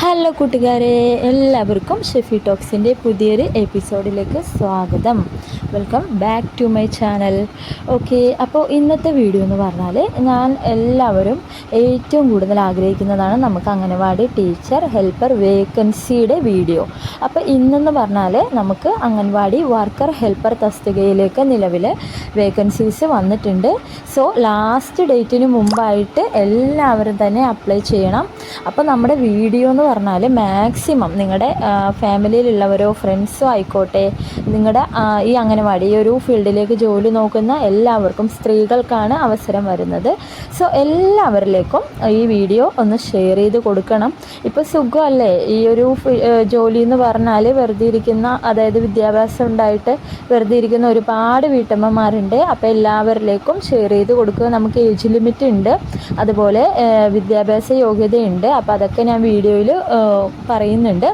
Hello കൂട്ടുകാരെ എല്ലാവർക്കും ഷെഫി ടോക്സിന്റെ പുതിയൊരു എപ്പിസോഡിലേക്ക് സ്വാഗതം. Welcome back to my channel okay അപ്പോൾ ഇന്നത്തെ വീഡിയോ എന്ന് പറഞ്ഞാൽ ഞാൻ എല്ലാവരും ഏറ്റവും കൂടുതൽ ആഗ്രഹിക്കുന്നതാണ് നമുക്ക് അംഗനവാടി ടീച്ചർ ഹെൽപ്പർ വേക്കൻസിയുടെ വീഡിയോ അപ്പോൾ ഇന്നെന്ന് പറഞ്ഞാൽ നമുക്ക് അംഗൻവാടി വർക്കർ ഹെൽപ്പർ തസ്തികയിലേക്ക് നിലവിൽ വേക്കൻസീസ് വന്നിട്ടുണ്ട്. സോ ലാസ്റ്റ് ഡേറ്റിന് മുമ്പായിട്ട് എല്ലാവരും തന്നെ അപ്ലൈ ചെയ്യണം. അപ്പോൾ നമ്മുടെ വീഡിയോ എന്ന് പറഞ്ഞാൽ മാക്സിമം നിങ്ങളുടെ ഫാമിലിയിലുള്ളവരോ ഫ്രണ്ട്സോ ആയിക്കോട്ടെ നിങ്ങളുടെ ഈ അംഗനവാടി ഒരു ഫീൽഡിലേക്ക് ജോലി നോക്കുന്ന എല്ലാവർക്കും സ്ത്രീകൾക്കാണ് അവസരം വരുന്നത്. സോ എല്ലാവരിലേക്കും ഈ വീഡിയോ ഒന്ന് ഷെയർ ചെയ്ത് കൊടുക്കണം. ഇപ്പോൾ സുഖമല്ലേ? ഈ ഒരു ജോലി എന്ന് പറഞ്ഞാൽ വെറുതെ ഇരിക്കുന്ന അതായത് വിദ്യാഭ്യാസം ഉണ്ടായിട്ട് വെറുതെ ഇരിക്കുന്ന ഒരുപാട് വീട്ടമ്മമാരുണ്ട്. അപ്പോൾ എല്ലാവരിലേക്കും ഷെയർ ചെയ്ത് കൊടുക്കുക. നമുക്ക് ഏജ് ലിമിറ്റ് ഉണ്ട്. അതുപോലെ വിദ്യാഭ്യാസ യോഗ്യതയുണ്ട്. അപ്പോൾ അതൊക്കെ ഞാൻ വീഡിയോയിൽ പറയുന്നുണ്ട്.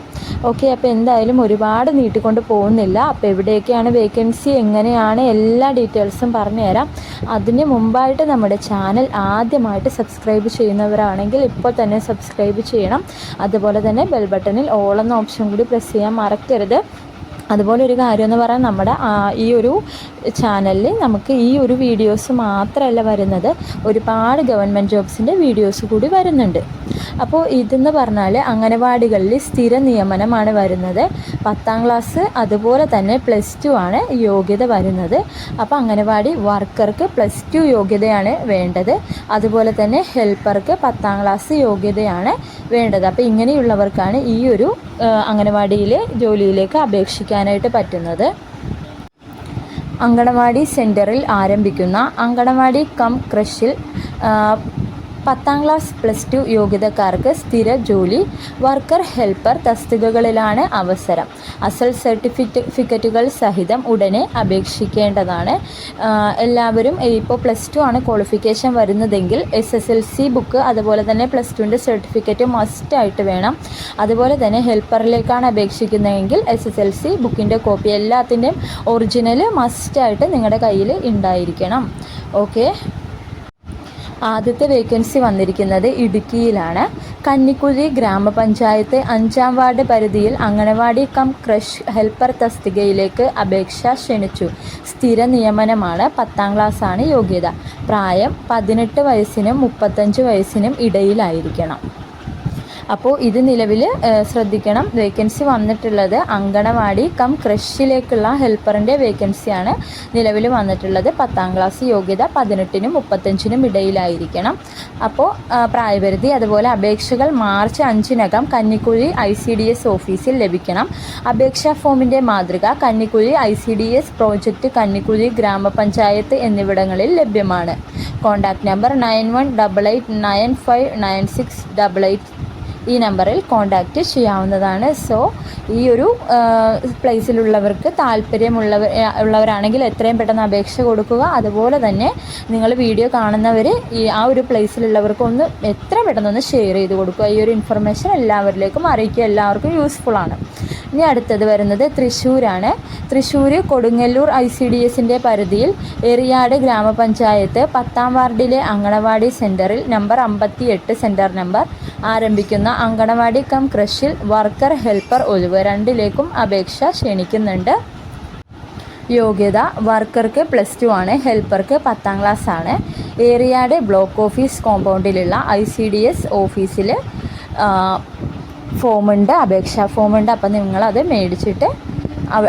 ഓക്കെ അപ്പോൾ എന്തായാലും ഒരുപാട് നീട്ടിക്കൊണ്ട് പോകുന്നില്ല. അപ്പോൾ എവിടെയൊക്കെയാണ് വേക്കൻസി എങ്ങനെയാണ് എല്ലാ ഡീറ്റെയിൽസും പറഞ്ഞുതരാം. അതിന് മുമ്പായിട്ട് നമ്മുടെ ചാനൽ ആദ്യമായിട്ട് സബ്സ്ക്രൈബ് ചെയ്യുന്നവരാണെങ്കിൽ ഇപ്പോൾ തന്നെ സബ്സ്ക്രൈബ് ചെയ്യണം. അതുപോലെ തന്നെ ബെൽ ബട്ടണിൽ ഓൾ എന്ന ഓപ്ഷൻ കൂടി പ്രസ് ചെയ്യാൻ മറക്കരുത്. അതുപോലെ ഒരു കാര്യം എന്ന് പറയാൻ നമ്മുടെ ഈ ഒരു ചാനലിൽ നമുക്ക് ഈ ഒരു വീഡിയോസ് മാത്രമല്ല വരുന്നത്. ഒരുപാട് ഗവൺമെന്റ് ജോബ്സിന്റെ വീഡിയോസ് കൂടി വരുന്നുണ്ട്. അപ്പോൾ ഇതെന്ന് പറഞ്ഞാൽ അംഗനവാടികളിൽ സ്ഥിര നിയമനമാണ് വരുന്നത്. പത്താം ക്ലാസ് അതുപോലെ തന്നെ പ്ലസ് ടു ആണ് യോഗ്യത വരുന്നത്. അപ്പോൾ അംഗനവാടി വർക്കർക്ക് പ്ലസ് ടു യോഗ്യതയാണ് വേണ്ടത്. അതുപോലെ തന്നെ ഹെൽപ്പർക്ക് പത്താം ക്ലാസ് യോഗ്യതയാണ് വേണ്ടത്. അപ്പോൾ ഇങ്ങനെയുള്ളവർക്കാണ് ഈ ഒരു അംഗനവാടിയിൽ ജോലിയിലേക്ക് അപേക്ഷിക്കാനായിട്ട് പറ്റുന്നത്. അങ്കണവാടി സെന്ററിൽ ആരംഭിക്കുന്ന അങ്കണവാടി കം ക്രഷിൽ പത്താം ക്ലാസ് പ്ലസ് ടു യോഗ്യതക്കാർക്ക് സ്ഥിര ജോലി വർക്കർ ഹെൽപ്പർ തസ്തികകളിലാണ് അവസരം. അസൽ സർട്ടിഫിക്കറ്റുകൾ സഹിതം ഉടനെ അപേക്ഷിക്കേണ്ടതാണ്. എല്ലാവരും ഇപ്പോൾ പ്ലസ് ടു ആണ് ക്വാളിഫിക്കേഷൻ വരുന്നതെങ്കിൽ S S L C book അതുപോലെ തന്നെ പ്ലസ് ടുവിന്റെ സർട്ടിഫിക്കറ്റ് മസ്റ്റ് ആയിട്ട് വേണം. അതുപോലെ തന്നെ ഹെൽപ്പറിലേക്കാണ് അപേക്ഷിക്കുന്നതെങ്കിൽ എസ് എസ് എൽ സി ബുക്കിന്റെ കോപ്പി എല്ലാത്തിന്റെയും ഒറിജിനൽ മസ്റ്റായിട്ട് നിങ്ങളുടെ കയ്യിൽ ഉണ്ടായിരിക്കണം. ഓക്കെ? ആദ്യത്തെ വേക്കൻസി വന്നിരിക്കുന്നത് ഇടുക്കിയിലാണ്. കന്നിക്കുഴി ഗ്രാമപഞ്ചായത്ത് അഞ്ചാം വാർഡ് പരിധിയിൽ അംഗനവാടി കം ക്രഷ് ഹെൽപ്പർ തസ്തികയിലേക്ക് അപേക്ഷ ക്ഷണിച്ചു. സ്ഥിര നിയമനമാണ് പത്താം ക്ലാസ്സാണ് യോഗ്യത. പ്രായം പതിനെട്ട് വയസ്സിനും മുപ്പത്തഞ്ച് വയസ്സിനും ഇടയിലായിരിക്കണം. അപ്പോൾ ഇത് നിലവിൽ ശ്രദ്ധിക്കണം. വേക്കൻസി വന്നിട്ടുള്ളത് അങ്കണവാടി കം ക്രഷിലേക്കുള്ള ഹെൽപ്പറിന്റെ വേക്കൻസിയാണ് നിലവിൽ വന്നിട്ടുള്ളത്. പത്താം ക്ലാസ് യോഗ്യത പതിനെട്ടിനും മുപ്പത്തഞ്ചിനും ഇടയിലായിരിക്കണം. അപ്പോൾ പ്രായപരിധി അതുപോലെ അപേക്ഷകൾ March അഞ്ചിനകം Kannikuzhi I C D S ഓഫീസിൽ ലഭിക്കണം. അപേക്ഷാ ഫോമിന്റെ മാതൃക Kannikuzhi I C D S project Kannikuzhi ഗ്രാമപഞ്ചായത്ത് എന്നിവിടങ്ങളിൽ ലഭ്യമാണ്. Contact number nine one double eight nine five nine six double eight ഈ നമ്പറിൽ കോണ്ടാക്റ്റ് ചെയ്യാവുന്നതാണ്. സോ ഈ ഒരു പ്ലേസിലുള്ളവർക്ക് താല്പര്യമുള്ളവർ ഉള്ളവരാണെങ്കിൽ എത്രയും പെട്ടെന്ന് അപേക്ഷ കൊടുക്കുക. അതുപോലെ തന്നെ നിങ്ങൾ വീഡിയോ കാണുന്നവർ ഈ ആ ഒരു പ്ലേസിലുള്ളവർക്ക് ഒന്ന് എത്ര പെട്ടെന്ന് ഒന്ന് ഷെയർ ചെയ്ത് കൊടുക്കുക. ഈ ഒരു ഇൻഫർമേഷൻ എല്ലാവരിലേക്കും അറിയിക്കുക. എല്ലാവർക്കും യൂസ്ഫുൾ ആണ്. ഇനി അടുത്തത് വരുന്നത് തൃശ്ശൂരാണ്. Thrissur Kodungallur I C D എസിന്റെ പരിധിയിൽ എറിയാട് ഗ്രാമപഞ്ചായത്ത് പത്താം വാർഡിലെ അങ്കണവാടി സെന്ററിൽ നമ്പർ അമ്പത്തി എട്ട് സെന്റർ നമ്പർ ആരംഭിക്കുന്ന അങ്കണവാടി കം ക്രഷിൽ വർക്കർ ഹെൽപ്പർ ഒഴിവ് രണ്ടിലേക്കും അപേക്ഷ ക്ഷണിക്കുന്നുണ്ട്. യോഗ്യത വർക്കർക്ക് പ്ലസ് ടു ആണ് ഹെൽപ്പർക്ക് പത്താം ക്ലാസ് ആണ്. ഏറിയാട് ബ്ലോക്ക് ഓഫീസ് കോമ്പൗണ്ടിലുള്ള ഐ സി ഡി എസ് ഓഫീസിൽ ഫോമുണ്ട് അപേക്ഷാ ഫോമുണ്ട് അപ്പം നിങ്ങളത് മേടിച്ചിട്ട്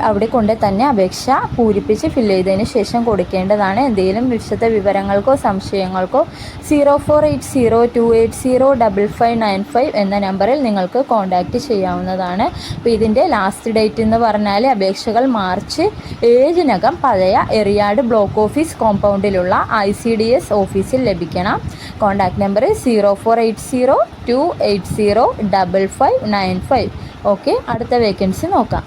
അവിടെ കൊണ്ട് തന്നെ അപേക്ഷ പൂരിപ്പിച്ച് ഫില്ല് ചെയ്തതിന് ശേഷം കൊടുക്കേണ്ടതാണ്. എന്തെങ്കിലും വിശദ വിവരങ്ങൾക്കോ സംശയങ്ങൾക്കോ zero four eight zero two eight zero double five nine five എന്ന നമ്പറിൽ നിങ്ങൾക്ക് കോൺടാക്റ്റ് ചെയ്യാവുന്നതാണ്. അപ്പോൾ ഇതിന്റെ ലാസ്റ്റ് ഡേറ്റ് എന്ന് പറഞ്ഞാൽ അപേക്ഷകൾ മാർച്ച് ഏഴിനകം പഴയ എറിയാട് ബ്ലോക്ക് ഓഫീസ് കോമ്പൗണ്ടിലുള്ള ഐ സി ഡി എസ് ഓഫീസിൽ ലഭിക്കണം. Contact number zero four eight zero two eight zero double five nine five okay അടുത്ത വേക്കൻസി നോക്കാം.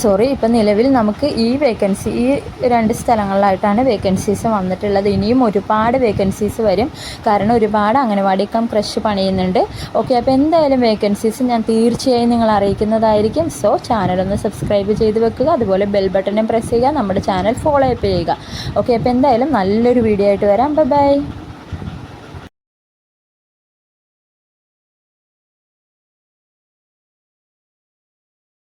സോറി ഇപ്പം നിലവിൽ നമുക്ക് ഈ വേക്കൻസി ഈ രണ്ട് സ്ഥലങ്ങളിലായിട്ടാണ് വേക്കൻസീസ് വന്നിട്ടുള്ളത്. ഇനിയും ഒരുപാട് വേക്കൻസീസ് വരും. കാരണം ഒരുപാട് അംഗനവാടി കം ക്രഷ് പണിയുന്നുണ്ട്. ഓക്കെ അപ്പോൾ എന്തായാലും വേക്കൻസീസ് ഞാൻ തീർച്ചയായും നിങ്ങൾ അറിയിക്കുന്നതായിരിക്കും. സോ ചാനലൊന്ന് സബ്സ്ക്രൈബ് ചെയ്ത് വെക്കുക. അതുപോലെ ബെൽ ബട്ടണും പ്രസ് ചെയ്യുക. നമ്മുടെ ചാനൽ ഫോളോ അപ്പ് ചെയ്യുക. ഓക്കെ അപ്പോൾ എന്തായാലും നല്ലൊരു വീഡിയോ ആയിട്ട് വരാം. Bye bye